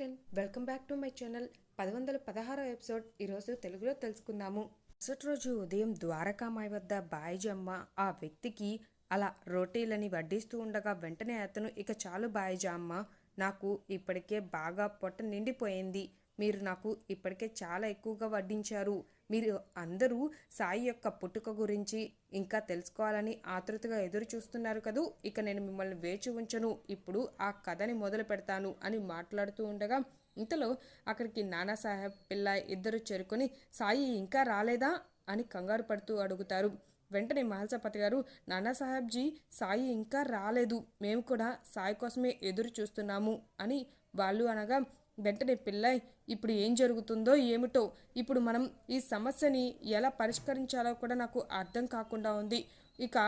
Friend welcome back to my channel పది వందల పదహారో ఎపిసోడ్ ఈరోజు తెలుగులో తెలుసుకుందాము. మరుసటి రోజు ఉదయం ద్వారకామాయి వద్ద బాయిజమ్మ ఆ వ్యక్తికి అలా రోటీలని వడ్డిస్తూ ఉండగా వెంటనే అతను ఇక చాలు బాయిజమ్మ నాకు ఇప్పటికే బాగా పొట్ట నిండిపోయింది. మీరు నాకు ఇప్పటికే చాలా ఎక్కువగా వడ్డించారు. మీరు అందరూ సాయి యొక్క పుట్టుక గురించి ఇంకా తెలుసుకోవాలని ఆతృతగా ఎదురు చూస్తున్నారు కదూ? ఇక నేను మిమ్మల్ని వేచి ఉంచను. ఇప్పుడు ఆ కథని మొదలు పెడతాను అని మాట్లాడుతూ ఉండగా ఇంతలో అక్కడికి నానాసాహెబ్ పిల్ల ఇద్దరు చేరుకొని సాయి ఇంకా రాలేదా? అని కంగారు పడుతూ అడుగుతారు. వెంటనే మహల్సపతి గారు నానాసాహెబ్జీ సాయి ఇంకా రాలేదు. మేము కూడా సాయి కోసమే ఎదురు చూస్తున్నాము అని వాళ్ళు అనగా వెంటనే పిల్లయ్ ఇప్పుడు ఏం జరుగుతుందో ఏమిటో ఇప్పుడు మనం ఈ సమస్యని ఎలా పరిష్కరించాలో కూడా నాకు అర్థం కాకుండా ఉంది. ఇక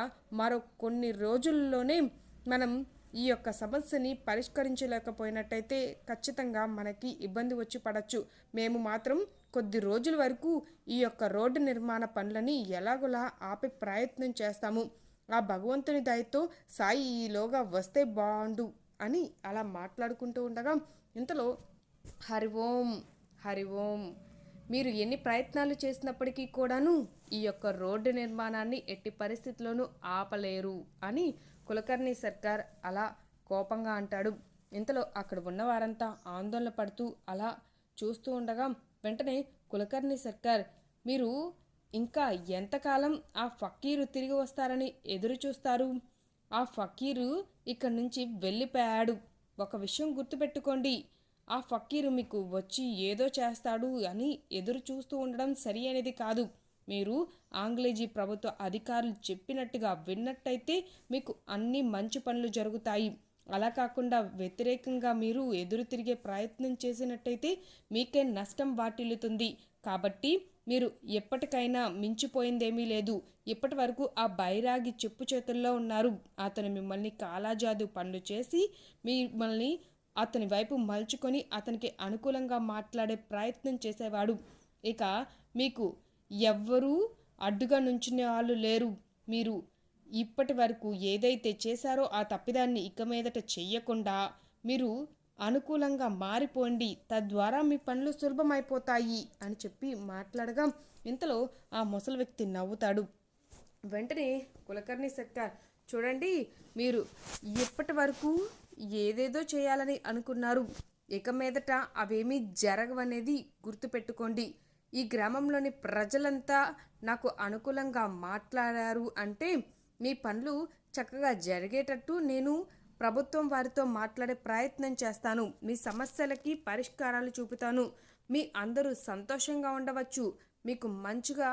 మరో కొన్ని రోజుల్లోనే మనం ఈ యొక్క సమస్యని పరిష్కరించలేకపోయినట్టయితే ఖచ్చితంగా మనకి ఇబ్బంది వచ్చి పడచ్చు. మేము మాత్రం కొద్ది రోజుల వరకు ఈ యొక్క రోడ్డు నిర్మాణ పనులని ఎలాగోలా ఆపే ప్రయత్నం చేస్తాము. ఆ భగవంతుని దయతో సాయి ఈలోగా వస్తే బాగుండు అని అలా మాట్లాడుకుంటూ ఉండగా ఇంతలో హరి ఓం హరి ఓం. మీరు ఎన్ని ప్రయత్నాలు చేసినప్పటికీ కూడాను ఈ యొక్క రోడ్డు నిర్మాణాన్ని ఎట్టి పరిస్థితుల్లోనూ ఆపలేరు అని కులకర్ణి సర్కార్ అలా కోపంగా అంటాడు. ఇంతలో అక్కడ ఉన్న వారంతా ఆందోళన పడుతూ అలా చూస్తూ ఉండగా వెంటనే కులకర్ణి సర్కార్ మీరు ఇంకా ఎంతకాలం ఆ ఫకీరు తిరిగి వస్తారని ఎదురు చూస్తారు? ఆ ఫకీరు ఇక్కడి నుంచి వెళ్ళిపోయాడు. ఒక విషయం గుర్తుపెట్టుకోండి. ఆ ఫకీరు మీకు వచ్చి ఏదో చేస్తాడు అని ఎదురు చూస్తూ ఉండడం సరి అనేది కాదు. మీరు ఆంగ్లేజీ ప్రభుత్వ అధికారులు చెప్పినట్టుగా విన్నట్టయితే మీకు అన్ని మంచి పనులు జరుగుతాయి. అలా కాకుండా వ్యతిరేకంగా మీరు ఎదురు తిరిగే ప్రయత్నం చేసినట్టయితే మీకే నష్టం వాటిల్లుతుంది. కాబట్టి మీరు ఎప్పటికైనా మించిపోయిందేమీ లేదు. ఇప్పటి వరకు ఆ బైరాగి చెప్పు చేతుల్లో ఉన్నారు. అతను మిమ్మల్ని కాలాజాదు పనులు చేసి మిమ్మల్ని అతని వైపు మలుచుకొని అతనికి అనుకూలంగా మాట్లాడే ప్రయత్నం చేసేవాడు. ఇక మీకు ఎవ్వరూ అడ్డుగా నుంచునే వాళ్ళు లేరు. మీరు ఇప్పటి వరకు ఏదైతే చేశారో ఆ తప్పిదాన్ని ఇక మీదట చెయ్యకుండా మీరు అనుకూలంగా మారిపోండి. తద్వారా మీ పనులు సులభమైపోతాయి అని చెప్పి మాట్లాడగా ఇంతలో ఆ ముసలి వ్యక్తి నవ్వుతాడు. వెంటనే కులకర్ణి సర్కార్ చూడండి మీరు ఇప్పటి వరకు ఏదేదో చేయాలని అనుకున్నారు. ఇక మీదట అవేమీ జరగవనేది గుర్తుపెట్టుకోండి. ఈ గ్రామంలోని ప్రజలంతా నాకు అనుకూలంగా మాట్లాడారు అంటే మీ పనులు చక్కగా జరిగేటట్టు నేను ప్రభుత్వం వారితో మాట్లాడే ప్రయత్నం చేస్తాను. మీ సమస్యలకి పరిష్కారాలు చూపుతాను. మీ అందరూ సంతోషంగా ఉండవచ్చు. మీకు మంచిగా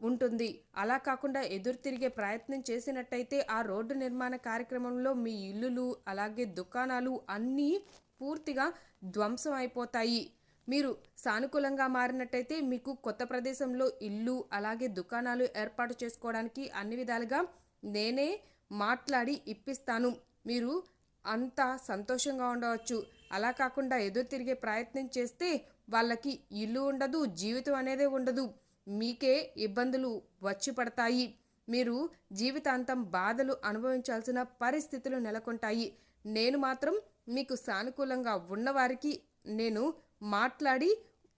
ఉంటుంది. అలా కాకుండా ఎదురు తిరిగే ప్రయత్నం చేసినట్టయితే ఆ రోడ్డు నిర్మాణ కార్యక్రమంలో మీ ఇల్లులు అలాగే దుకాణాలు అన్నీ పూర్తిగా ధ్వంసం అయిపోతాయి. మీరు సానుకూలంగా మారినట్టయితే మీకు కొత్త ప్రదేశంలో ఇల్లు అలాగే దుకాణాలు ఏర్పాటు చేసుకోవడానికి అన్ని విధాలుగా నేనే మాట్లాడి ఇప్పిస్తాను. మీరు అంతా సంతోషంగా ఉండవచ్చు. అలా కాకుండా ఎదురు తిరిగే ప్రయత్నం చేస్తే వాళ్ళకి ఇల్లు ఉండదు జీవితం అనేది ఉండదు. మీకే ఇబ్బందులు వచ్చి పడతాయి. మీరు జీవితాంతం బాధలు అనుభవించాల్సిన పరిస్థితులు నెలకొంటాయి. నేను మాత్రం మీకు సానుకూలంగా ఉన్నవారికి నేను మాట్లాడి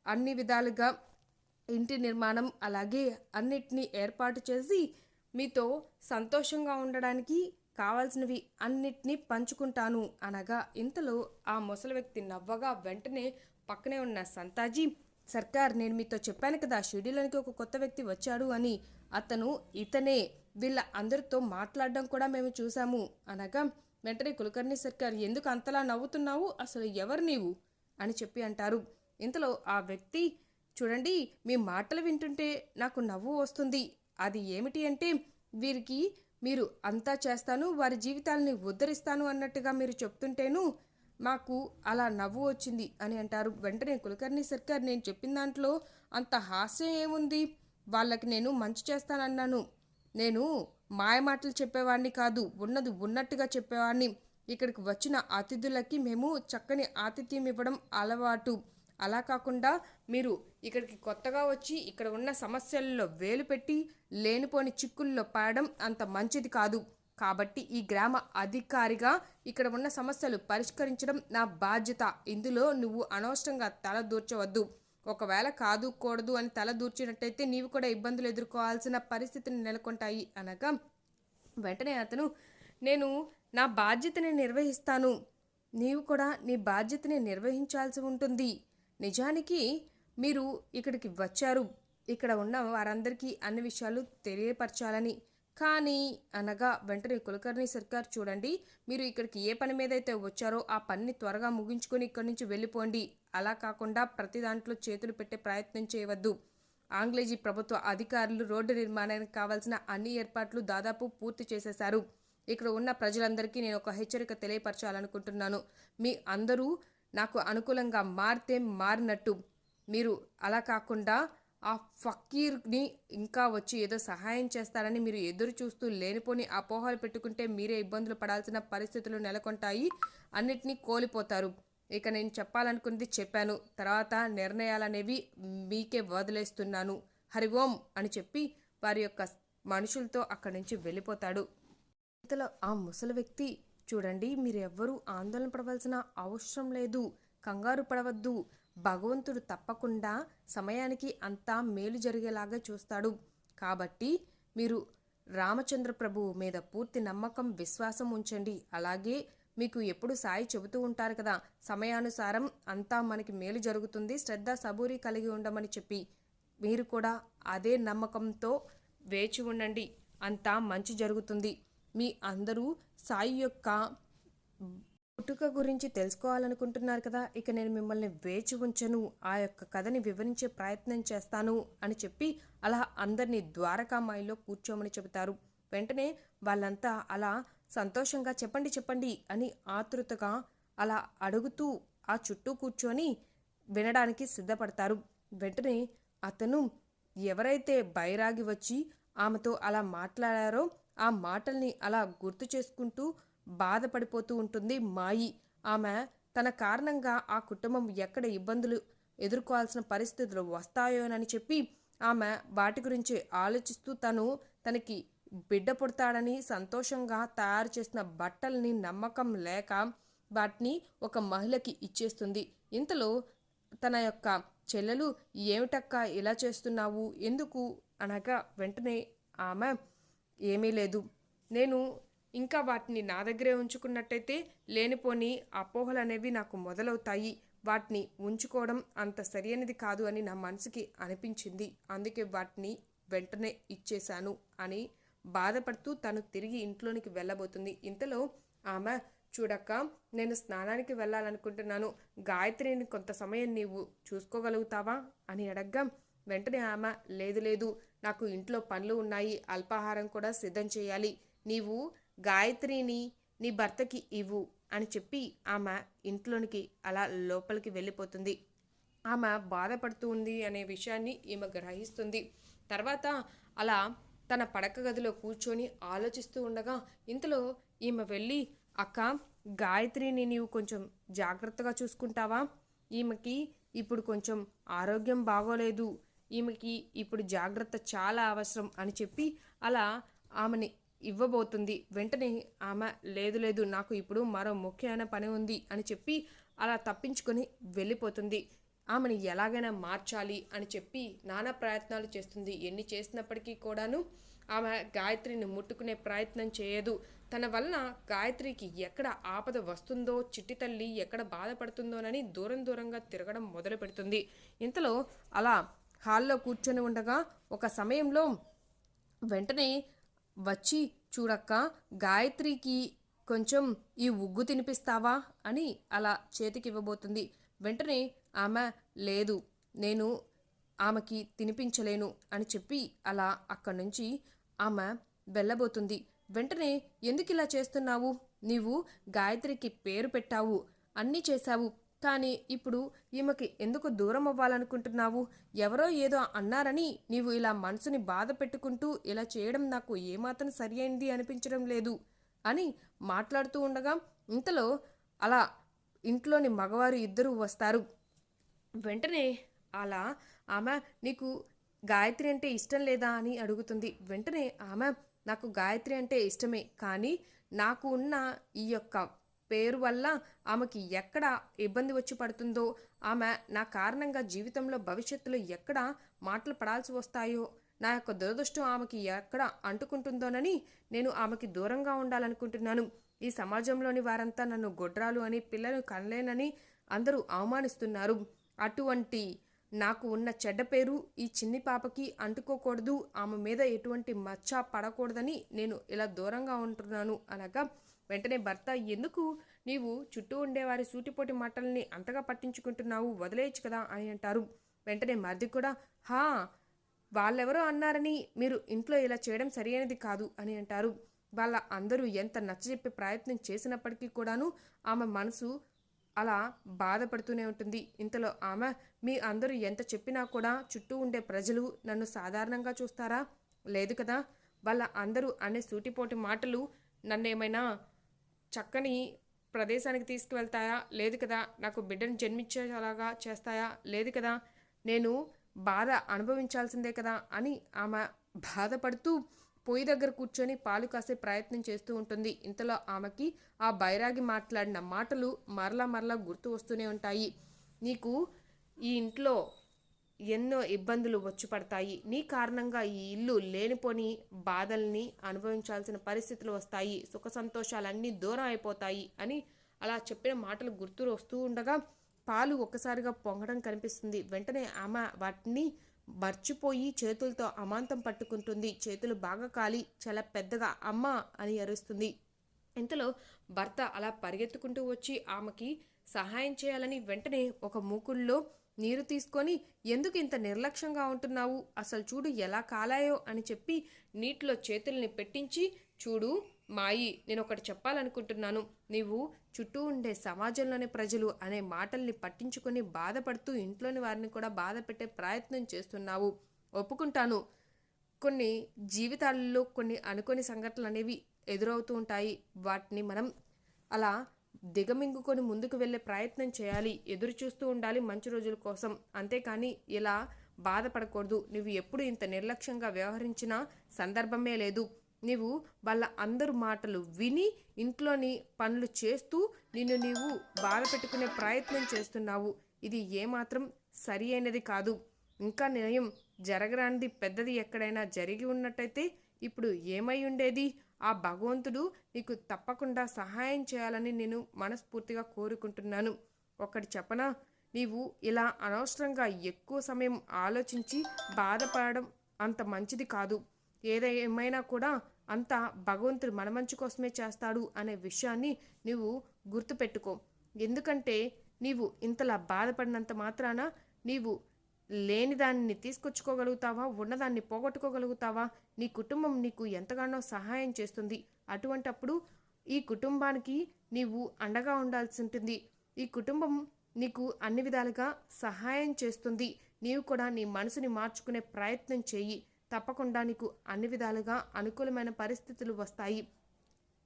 అన్ని విధాలుగా ఇంటి నిర్మాణం అలాగే అన్నిటినీ ఏర్పాటు చేసి మీతో సంతోషంగా ఉండడానికి కావాల్సినవి అన్నిటినీ పంచుకుంటాను అనగా ఇంతలో ఆ ముసలి వ్యక్తి నవ్వగా వెంటనే పక్కనే ఉన్న సంతాజీ సర్కార్ నేను మీతో చెప్పాను కదా షెడ్యూల్లోనికి ఒక కొత్త వ్యక్తి వచ్చాడు అని. అతను ఇతనే. వీళ్ళ అందరితో మాట్లాడడం కూడా మేము చూసాము అనగా వెంటనే కులకర్ణి సర్కార్ ఎందుకు అంతలా నవ్వుతున్నావు? అసలు ఎవరు నీవు? అని చెప్పి అంటారు. ఇంతలో ఆ వ్యక్తి చూడండి మీ మాటలు వింటుంటే నాకు నవ్వు వస్తుంది. అది ఏమిటి అంటే వీరికి మీరు అంతా చేస్తాను వారి జీవితాలని ఉద్ధరిస్తాను అన్నట్టుగా మీరు చెప్తుంటేను మాకు అలా నవ్వు వచ్చింది అని అంటారు. వెంటనే కులకర్ణి సర్కార్ నేను చెప్పిన దాంట్లో అంత హాస్యం ఏముంది? వాళ్ళకి నేను మంచి చేస్తానన్నాను. నేను మాయ మాటలు చెప్పేవాడిని కాదు ఉన్నది ఉన్నట్టుగా చెప్పేవాడిని ఇక్కడికి వచ్చిన అతిథులకి మేము చక్కని ఆతిథ్యం ఇవ్వడం అలవాటు. అలా కాకుండా మీరు ఇక్కడికి కొత్తగా వచ్చి ఇక్కడ ఉన్న సమస్యల్లో వేలు పెట్టి లేనిపోని చిక్కుల్లో పడడం అంత మంచిది కాదు. కాబట్టి ఈ గ్రామ అధికారిగా ఇక్కడ ఉన్న సమస్యలు పరిష్కరించడం నా బాధ్యత. ఇందులో నువ్వు అనవసరంగా తల దూర్చవద్దు. ఒకవేళ కాదు కూడదు అని తల దూర్చినట్టయితే నీవు కూడా ఇబ్బందులు ఎదుర్కోవాల్సిన పరిస్థితిని నెలకొంటాయి అనగా వెంటనే అతను నేను నా బాధ్యతని నిర్వహిస్తాను. నీవు కూడా నీ బాధ్యతని నిర్వహించాల్సి ఉంటుంది. నిజానికి మీరు ఇక్కడికి వచ్చారు. ఇక్కడ ఉన్న వారందరికీ అన్ని విషయాలు తెలియపరచాలని. కానీ అనగా వెంటనే కులకర్ణి సర్కార్ చూడండి. మీరు ఇక్కడికి ఏ పని మీద అయితే వచ్చారో ఆ పనిని త్వరగా ముగించుకొని ఇక్కడి నుంచి వెళ్ళిపోండి. అలా కాకుండా ప్రతి దాంట్లో చేతులు పెట్టే ప్రయత్నం చేయవద్దు. ఆంగ్లేజీ ప్రభుత్వ అధికారులు రోడ్డు నిర్మాణానికి కావాల్సిన అన్ని ఏర్పాట్లు దాదాపు పూర్తి చేసేశారు. ఇక్కడ ఉన్న ప్రజలందరికీ నేను ఒక హెచ్చరిక తెలియపరచాలనుకుంటున్నాను. మీ అందరూ నాకు అనుకూలంగా మారితే మారినట్టు. మీరు అలా కాకుండా ఆ ఫకీర్ని ఇంకా వచ్చి ఏదో సహాయం చేస్తారని మీరు ఎదురు చూస్తూ లేనిపోని అపోహలు పెట్టుకుంటే మీరే ఇబ్బందులు పడాల్సిన పరిస్థితులు నెలకొంటాయి. అన్నిటినీ కోల్పోతారు. ఇక నేను చెప్పాలనుకున్నది చెప్పాను. తర్వాత నిర్ణయాలనేవి మీకే వదిలేస్తున్నాను. హరి ఓం అని చెప్పి వారి యొక్క మనుషులతో అక్కడి నుంచి వెళ్ళిపోతాడు. ఇంతలో ఆ ముసలి వ్యక్తి చూడండి మీరెవ్వరూ ఆందోళన పడవలసిన అవసరం లేదు. కంగారు పడవద్దు. భగవంతుడు తప్పకుండా సమయానికి అంతా మేలు జరిగేలాగా చూస్తాడు. కాబట్టి మీరు రామచంద్ర ప్రభువు మీద పూర్తి నమ్మకం విశ్వాసం ఉంచండి. అలాగే మీకు ఎప్పుడు సాయి చెబుతూ ఉంటారు కదా సమయానుసారం అంతా మనకి మేలు జరుగుతుంది శ్రద్ధ సబూరి కలిగి ఉండమని చెప్పి మీరు కూడా అదే నమ్మకంతో వేచి ఉండండి. అంతా మంచి జరుగుతుంది. మీ అందరూ సాయి యొక్క పుట్టుక గురించి తెలుసుకోవాలనుకుంటున్నారు కదా ఇక నేను మిమ్మల్ని వేచి ఉంచను ఆ యొక్క కథని వివరించే ప్రయత్నం చేస్తాను అని చెప్పి అలా అందరినీ ద్వారకామాయిలో కూర్చోమని చెబుతారు. వెంటనే వాళ్ళంతా అలా సంతోషంగా చెప్పండి చెప్పండి అని ఆతృతగా అలా అడుగుతూ ఆ చుట్టూ కూర్చొని వినడానికి సిద్ధపడతారు. వెంటనే అతను ఎవరైతే బైరాగి వచ్చి ఆమెతో అలా మాట్లాడారో ఆ మాటల్ని అలా గుర్తు చేసుకుంటూ బాధపడిపోతూ ఉంటుంది మాయి. ఆమె తన కారణంగా ఆ కుటుంబం ఎక్కడ ఇబ్బందులు ఎదుర్కోవాల్సిన పరిస్థితులు వస్తాయోనని చెప్పి ఆమె వాటి గురించి ఆలోచిస్తూ తను తనకి బిడ్డ పుడతాడని సంతోషంగా తయారు చేసిన బట్టల్ని నమ్మకం లేక వాటిని ఒక మహిళకి ఇచ్చేస్తుంది. ఇంతలో తన యొక్క చెల్లెలు ఏమిటక్క ఇలా చేస్తున్నావు? ఎందుకు? అనగా వెంటనే ఆమె ఏమీ లేదు. నేను ఇంకా వాటిని నా దగ్గరే ఉంచుకున్నట్టయితే లేనిపోని అపోహలు అనేవి నాకు మొదలవుతాయి. వాటిని ఉంచుకోవడం అంత సరైనది కాదు అని నా మనసుకి అనిపించింది. అందుకే వాటిని వెంటనే ఇచ్చేశాను అని బాధపడుతూ తను తిరిగి ఇంట్లోనికి వెళ్ళబోతుంది. ఇంతలో ఆమె చూడక్క నేను స్నానానికి వెళ్ళాలనుకుంటున్నాను. గాయత్రిని కొంత సమయం నీవు చూసుకోగలుగుతావా? అని అడగ్గా వెంటనే ఆమె లేదు లేదు. నాకు ఇంట్లో పనులు ఉన్నాయి. అల్పాహారం కూడా సిద్ధం చేయాలి. నీవు గాయత్రిని నీ భర్తకి ఇవ్వు అని చెప్పి ఆమె ఇంట్లోనికి అలా లోపలికి వెళ్ళిపోతుంది. ఆమె బాధపడుతూ ఉంది అనే విషయాన్ని ఈమె గ్రహిస్తుంది. తర్వాత అలా తన పడక గదిలో కూర్చొని ఆలోచిస్తూ ఉండగా ఇంతలో ఈమె వెళ్ళి అక్క గాయత్రిని నీవు కొంచెం జాగ్రత్తగా చూసుకుంటావా? ఈమెకి ఇప్పుడు కొంచెం ఆరోగ్యం బాగోలేదు. ఈమెకి ఇప్పుడు జాగ్రత్త చాలా అవసరం అని చెప్పి అలా ఆమెని ఇవ్వబోతుంది. వెంటనే ఆమె లేదు లేదు నాకు ఇప్పుడు మరో ముఖ్యమైన పని ఉంది అని చెప్పి అలా తప్పించుకొని వెళ్ళిపోతుంది. ఆమెను ఎలాగైనా మార్చాలి అని చెప్పి నానా ప్రయత్నాలు చేస్తుంది. ఎన్ని చేసినప్పటికీ కూడాను ఆమె గాయత్రిని ముట్టుకునే ప్రయత్నం చేయదు. తన వలన గాయత్రికి ఎక్కడ ఆపద వస్తుందో చిట్టి తల్లి ఎక్కడ బాధపడుతుందోనని దూరం దూరంగా తిరగడం మొదలు పెడుతుంది. ఇంతలో అలా హాల్లో కూర్చొని ఉండగా ఒక సమయంలో వెంటనే వచ్చి చూడక్క గాయత్రికి కొంచెం ఈ ఉగ్గు తినిపిస్తావా? అని అలా చేతికి ఇవ్వబోతుంది వెంటనే ఆమె లేదు నేను ఆమెకి తినిపించలేను అని చెప్పి అలా అక్కడి నుంచి ఆమె వెళ్ళబోతుంది. వెంటనే ఎందుకు ఇలా చేస్తున్నావు? నీవు గాయత్రికి పేరు పెట్టావు అన్నీ చేశావు కానీ ఇప్పుడు ఈమెకి ఎందుకు దూరం అవ్వాలనుకుంటున్నావు? ఎవరో ఏదో అన్నారని నీవు ఇలా మనసుని బాధ పెట్టుకుంటూ ఇలా చేయడం నాకు ఏమాత్రం సరి అయింది అనిపించడం లేదు అని మాట్లాడుతూ ఉండగా ఇంతలో అలా ఇంట్లోని మగవారు ఇద్దరు వస్తారు. వెంటనే అలా ఆమె నీకు గాయత్రి అంటే ఇష్టం లేదా? అని అడుగుతుంది. వెంటనే ఆమె నాకు గాయత్రి అంటే ఇష్టమే కానీ నాకు ఉన్న ఈ యొక్క పేరు వల్ల ఆమెకి ఎక్కడ ఇబ్బంది వచ్చి పడుతుందో ఆమె నా కారణంగా జీవితంలో భవిష్యత్తులో ఎక్కడ మాటలు పడాల్సి వస్తాయో నా యొక్క దురదృష్టం ఆమెకి ఎక్కడ అంటుకుంటుందోనని నేను ఆమెకి దూరంగా ఉండాలనుకుంటున్నాను. ఈ సమాజంలోని వారంతా నన్ను గొడ్రాలు అని పిల్లలు కనలేనని అందరూ అవమానిస్తున్నారు. అటువంటి నాకు ఉన్న చెడ్డ పేరు ఈ చిన్ని పాపకి అంటుకోకూడదు. ఆమె మీద ఎటువంటి మచ్చ పడకూడదని నేను ఇలా దూరంగా ఉంటున్నాను అనగా వెంటనే భర్త ఎందుకు? నీవు చుట్టూ ఉండేవారి సూటిపోటి మాటల్ని అంతగా పట్టించుకుంటున్నావు వదిలేయచ్చు కదా అని అంటారు. వెంటనే మరిది కూడా హా వాళ్ళెవరో అన్నారని మీరు ఇంట్లో ఇలా చేయడం సరైనది కాదు అని అంటారు. వాళ్ళ అందరూ ఎంత నచ్చజెప్పే ప్రయత్నం చేసినప్పటికీ కూడాను ఆమె మనసు అలా బాధపడుతూనే ఉంటుంది. ఇంతలో ఆమె మీ అందరూ ఎంత చెప్పినా కూడా చుట్టూ ఉండే ప్రజలు నన్ను సాధారణంగా చూస్తారా? లేదు కదా? వాళ్ళ అందరూ అనే సూటిపోటి మాటలు నన్ను ఏమైనా చక్కని ప్రదేశానికి తీసుకువెళ్తాయా? లేదు కదా. నాకు బిడ్డను జన్మించేలాగా చేస్తాయా? లేదు కదా. నేను బాధ అనుభవించాల్సిందే కదా అని ఆమె బాధపడుతూ పొయ్యి దగ్గర కూర్చొని పాలు కాసే ప్రయత్నం చేస్తూ ఉంటుంది. ఇంతలో ఆమెకి ఆ బైరాగి మాట్లాడిన మాటలు మరలా మరలా గుర్తు వస్తూనే ఉంటాయి. నీకు ఈ ఇంట్లో ఎన్నో ఇబ్బందులు వచ్చి పడతాయి. నీ కారణంగా ఈ ఇల్లు లేనిపోని బాధల్ని అనుభవించాల్సిన పరిస్థితులు వస్తాయి. సుఖ సంతోషాలన్నీ దూరం అయిపోతాయి అని అలా చెప్పిన మాటలు గుర్తు వస్తూ ఉండగా పాలు ఒక్కసారిగా పొంగడం కనిపిస్తుంది. వెంటనే ఆమె వాటిని మర్చిపోయి చేతులతో అమాంతం పట్టుకుంటుంది. చేతులు బాగా కాలి చాలా పెద్దగా అమ్మ అని అరుస్తుంది. ఇంతలో భర్త అలా పరిగెత్తుకుంటూ వచ్చి ఆమెకి సహాయం చేయాలని వెంటనే ఒక మూకుల్లో నీరు తీసుకొని ఎందుకు ఇంత నిర్లక్ష్యంగా ఉంటున్నావు? అసలు చూడు ఎలా కాలాయో అని చెప్పి నీటిలో చేతుల్ని పెట్టించి చూడు మాయి నేను ఒకటి చెప్పాలనుకుంటున్నాను. నీవు చుట్టూ ఉండే సమాజంలోని ప్రజలు అనే మాటల్ని పట్టించుకొని బాధపడుతూ ఇంట్లోని వారిని కూడా బాధ పెట్టే ప్రయత్నం చేస్తున్నావు. ఒప్పుకుంటాను. కొన్ని జీవితాల్లో కొన్ని అనుకోని సంఘటనలు అనేవి ఎదురవుతూ ఉంటాయి. వాటిని మనం అలా దిగమింగుకొని ముందుకు వెళ్ళే ప్రయత్నం చేయాలి. ఎదురు చూస్తూ ఉండాలి మంచి రోజుల కోసం. అంతేకాని ఇలా బాధపడకూడదు. నువ్వు ఎప్పుడు ఇంత నిర్లక్ష్యంగా వ్యవహరించిన సందర్భమే లేదు. నీవు వాళ్ళ అందరు మాటలు విని ఇంట్లోని పనులు చేస్తూ నిన్ను నీవు బాధ పెట్టుకునే ప్రయత్నం చేస్తున్నావు. ఇది ఏమాత్రం సరి అయినది కాదు. ఇంకా నిర్ణయం జరగరానిది పెద్దది ఎక్కడైనా జరిగి ఉన్నట్టయితే ఇప్పుడు ఏమై ఉండేది? ఆ భగవంతుడు నీకు తప్పకుండా సహాయం చేయాలని నేను మనస్ఫూర్తిగా కోరుకుంటున్నాను. ఒకటి చెప్పనా? నీవు ఇలా అనవసరంగా ఎక్కువ సమయం ఆలోచించి బాధపడడం అంత మంచిది కాదు. ఏదేమైనా కూడా అంత భగవంతుడు మన మంచి కోసమే చేస్తాడు అనే విషయాన్ని నీవు గుర్తుపెట్టుకో. ఎందుకంటే నీవు ఇంతలా బాధపడినంత మాత్రాన నీవు లేని దాన్ని తీసుకొచ్చుకోగలుగుతావా? ఉన్నదాన్ని పోగొట్టుకోగలుగుతావా? నీ కుటుంబం నీకు ఎంతగానో సహాయం చేస్తుంది. అటువంటప్పుడు ఈ కుటుంబానికి నీవు అండగా ఉండాల్సి ఉంటుంది. ఈ కుటుంబం నీకు అన్ని విధాలుగా సహాయం చేస్తుంది. నీవు కూడా నీ మనసుని మార్చుకునే ప్రయత్నం చేయి. తప్పకుండా నీకు అన్ని విధాలుగా అనుకూలమైన పరిస్థితులు వస్తాయి.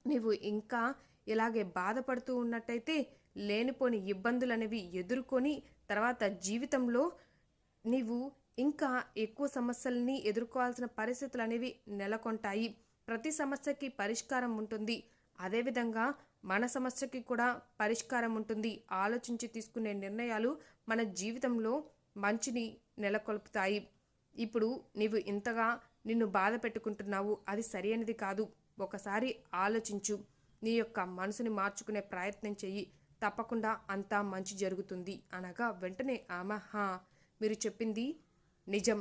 నీవు ఇంకా ఇలాగే బాధపడుతూ ఉన్నట్టయితే లేనిపోని ఇబ్బందులు అనేవి ఎదుర్కొని తర్వాత జీవితంలో నీవు ఇంకా ఎక్కువ సమస్యల్ని ఎదుర్కోవాల్సిన పరిస్థితులు అనేవి నెలకొంటాయి. ప్రతి సమస్యకి పరిష్కారం ఉంటుంది. అదేవిధంగా మన సమస్యకి కూడా పరిష్కారం ఉంటుంది. ఆలోచించి తీసుకునే నిర్ణయాలు మన జీవితంలో మంచిని నెలకొల్పుతాయి. ఇప్పుడు నీవు ఇంతగా నిన్ను బాధ పెట్టుకుంటున్నావు. అది సరైనది కాదు. ఒకసారి ఆలోచించు. నీ యొక్క మనసుని మార్చుకునే ప్రయత్నం చెయ్యి. తప్పకుండా అంతా మంచి జరుగుతుంది అనగా వెంటనే ఆమె హా మీరు చెప్పింది నిజం.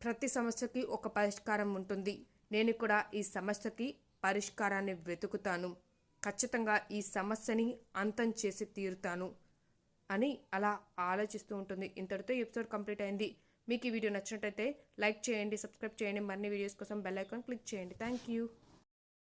ప్రతి సమస్యకి ఒక పరిష్కారం ఉంటుంది. నేను కూడా ఈ సమస్యకి పరిష్కారాన్ని వెతుకుతాను. ఖచ్చితంగా ఈ సమస్యని అంతం చేసి తీరుతాను అని అలా ఆలోచిస్తూ ఉంటుంది. ఇంతటితో ఎపిసోడ్ కంప్లీట్ అయింది. మీకు ఈ వీడియో నచ్చినట్టయితే లైక్ చేయండి సబ్స్క్రైబ్ చేయండి. మరిన్ని వీడియోస్ కోసం బెల్ ఐకాన్ క్లిక్ చేయండి. Thank you